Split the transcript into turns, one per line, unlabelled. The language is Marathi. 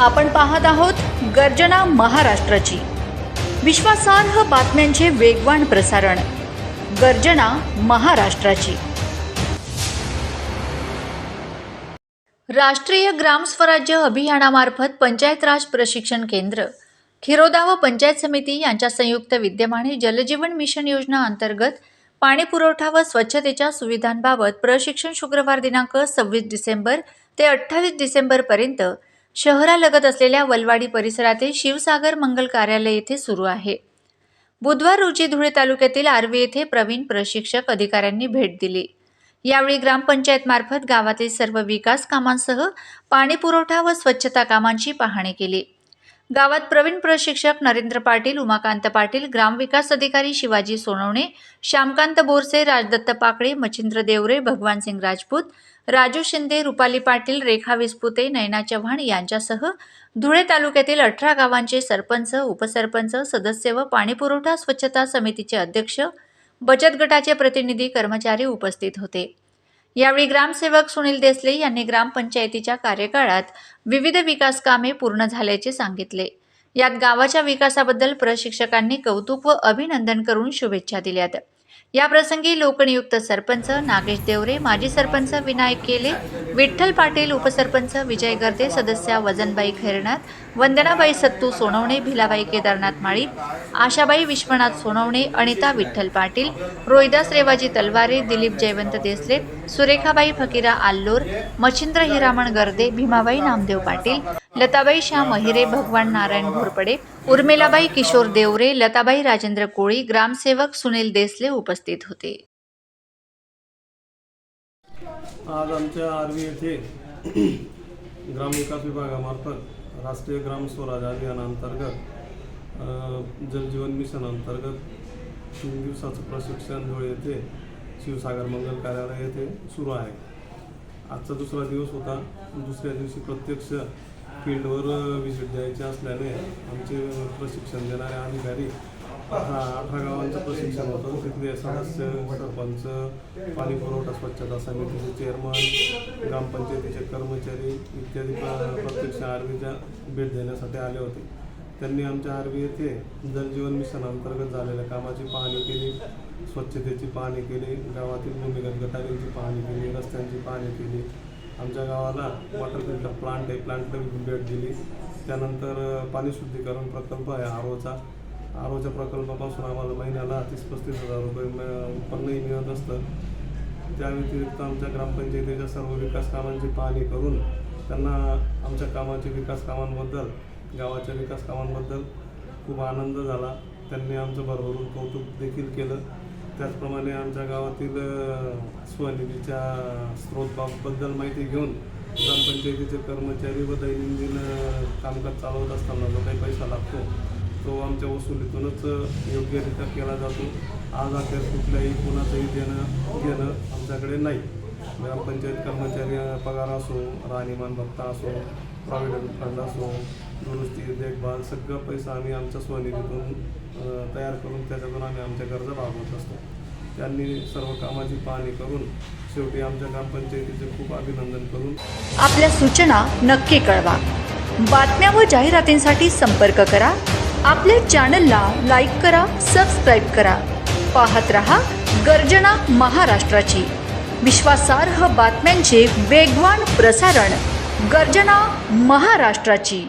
आपण पाहत आहोत गर्जना महाराष्ट्राची. विश्वासार्ह बातम्यांचे वेगवान प्रसारण. गर्जना महाराष्ट्राची. राष्ट्रीय ग्राम स्वराज्य अभियानामार्फत पंचायत राज प्रशिक्षण केंद्र. खिरोदा व पंचायत समिती यांच्या संयुक्त विद्यमाने जलजीवन मिशन योजना अंतर्गत पाणी पुरवठा व स्वच्छतेच्या सुविधांबाबत प्रशिक्षण शुक्रवार दिनांक सव्वीस डिसेंबर ते अठ्ठावीस डिसेंबरपर्यंत शहरालगत असलेल्या वलवाडी परिसरातील शिवसागर मंगल कार्यालय येथे सुरू आहे. बुधवार रोजी धुळे तालुक्यातील आर्वी येथे प्रवीण प्रशिक्षक अधिकाऱ्यांनी भेट दिली. यावेळी ग्रामपंचायत मार्फत गावातील सर्व विकास कामांसह पाणी पुरवठा व स्वच्छता कामांची पाहणी केली. गावात प्रवीण प्रशिक्षक नरेंद्र पाटील उमाकांत पाटील ग्रामविकास अधिकारी शिवाजी सोनवणे श्यामकांत बोरसे राजदत्त पाकळे मच्छिंद्र देवरे भगवानसिंग राजपूत राजू शिंदे रुपाली पाटील रेखा विस्पुते नयना चव्हाण यांच्यासह धुळे तालुक्यातील अठरा गावांचे सरपंच उपसरपंच सदस्य व पाणीपुरवठा स्वच्छता समितीचे अध्यक्ष बचत गटाचे प्रतिनिधी कर्मचारी उपस्थित होते. यावेळी ग्रामसेवक सुनील देसले यांनी ग्रामपंचायतीच्या कार्यकाळात विविध विकास कामे पूर्ण झाल्याचे सांगितले. यात गावाच्या विकासाबद्दल प्रशिक्षकांनी कौतुक व अभिनंदन करून शुभेच्छा दिल्यात. याप्रसंगी लोकनियुक्त सरपंच नागेश देवरे माजी सरपंच विनायक केले विठ्ठल पाटील उपसरपंच विजय गर्दे सदस्या वजनबाई खैरनाथ वंदनाबाई सत्तू सोनवणे भिलाबाई केदारनाथ माळी आशाबाई विश्वनाथ सोनवणे अनिता विठ्ठल पाटील रोहिदास रेवाजी तलवारे दिलीप जयवंत देसले सुरेखाबाई फकीरा आल्लोर मच्छिंद्र हिरामण गर्दे भीमाबाई नामदेव पाटील लताबाई श्याम अहिरे भगवान नारायण घोरपडे उर्मिलाबाई किशोर देवरे लताबाई राजेंद्र कोळी ग्रामसेवक सुनील देसले उपस्थित होते.
आज आमच्या आर्वी येथे ग्रामविकास विभागामार्फत राष्ट्रीय ग्राम स्वराज अभियानांतर्गत जलजीवन मिशन अंतर्गत तीन दिवसाचं प्रशिक्षण धुळे येथे शिवसागर मंगल कार्यालय येथे सुरू आहे. आजचा दुसरा दिवस होता. दुसऱ्या दिवशी प्रत्यक्ष फील्डवर व्हिजिट द्यायची असल्याने आमचे प्रशिक्षण देणारे अधिकारी अठरा अठरा गावांचं प्रशिक्षण होतं. तिथले सदस्य सरपंच पाणी पुरवठा स्वच्छता समितीचे चेअरमन ग्रामपंचायतीचे कर्मचारी इत्यादी प्रत्यक्ष आर्वीच्या भेट देण्यासाठी आले होते. त्यांनी आमच्या आर्वी येथे जलजीवन मिशन अंतर्गत झालेल्या कामाची पाहणी केली. स्वच्छतेची पाहणी केली गावातील भूमिगत गटारींची पाहणी केली रस्त्यांची पाहणी केली. आमच्या गावाला वॉटर फिल्टर प्लांट आहे प्लांटला भेट दिली. त्यानंतर पाणी शुद्धीकरण प्रकल्प आहे आरोचा. आरोच्या प्रकल्पापासून आम्हाला महिन्याला तीस पस्तीस हजार रुपये उत्पन्नही मिळत असतं. त्या व्यतिरिक्त आमच्या ग्रामपंचायतीच्या सर्व विकास कामांची पाहणी करून त्यांना आमच्या कामाचे विकास कामांबद्दल गावाच्या विकास कामांबद्दल खूप आनंद झाला. त्यांनी आमचं भरभरून कौतुक देखील केलं. त्याचप्रमाणे आमच्या गावातील स्वनिधीच्या स्रोतबाबद्दल माहिती घेऊन ग्रामपंचायतीचे कर्मचारी व दैनंदिन कामकाज चालवत असताना जो काही पैसा लागतो तो आमच्या वसुलीतूनच योग्यरित्या केला जातो. आज अखेर कुठल्याही कोणाचंही देणं घेणं आमच्याकडे नाही. ग्रामपंचायत कर्मचारी पगार असो राहणीमान भत्ता असो प्रॉव्हिडंट फंड असो दुरुस्ती देखभाल सगळं पैसा आम्ही आमच्या स्वनिधीतून तयार करून त्याच्यातून आम्ही आमच्या गरजा भागवत असतो. त्यांनी सर्व कामाची पाहणी करून शेवटी आमच्या ग्रामपंचायतीचे खूप अभिनंदन करून
आपल्या सूचना नक्की कळवा. बातम्या व जाहिरातींसाठी संपर्क करा. आपल्या चॅनलला लाईक करा सबस्क्राईब करा. पाहत रहा गर्जना महाराष्ट्राची. विश्वासार्ह बातम्यांचे वेगवान प्रसारण गर्जना महाराष्ट्राची.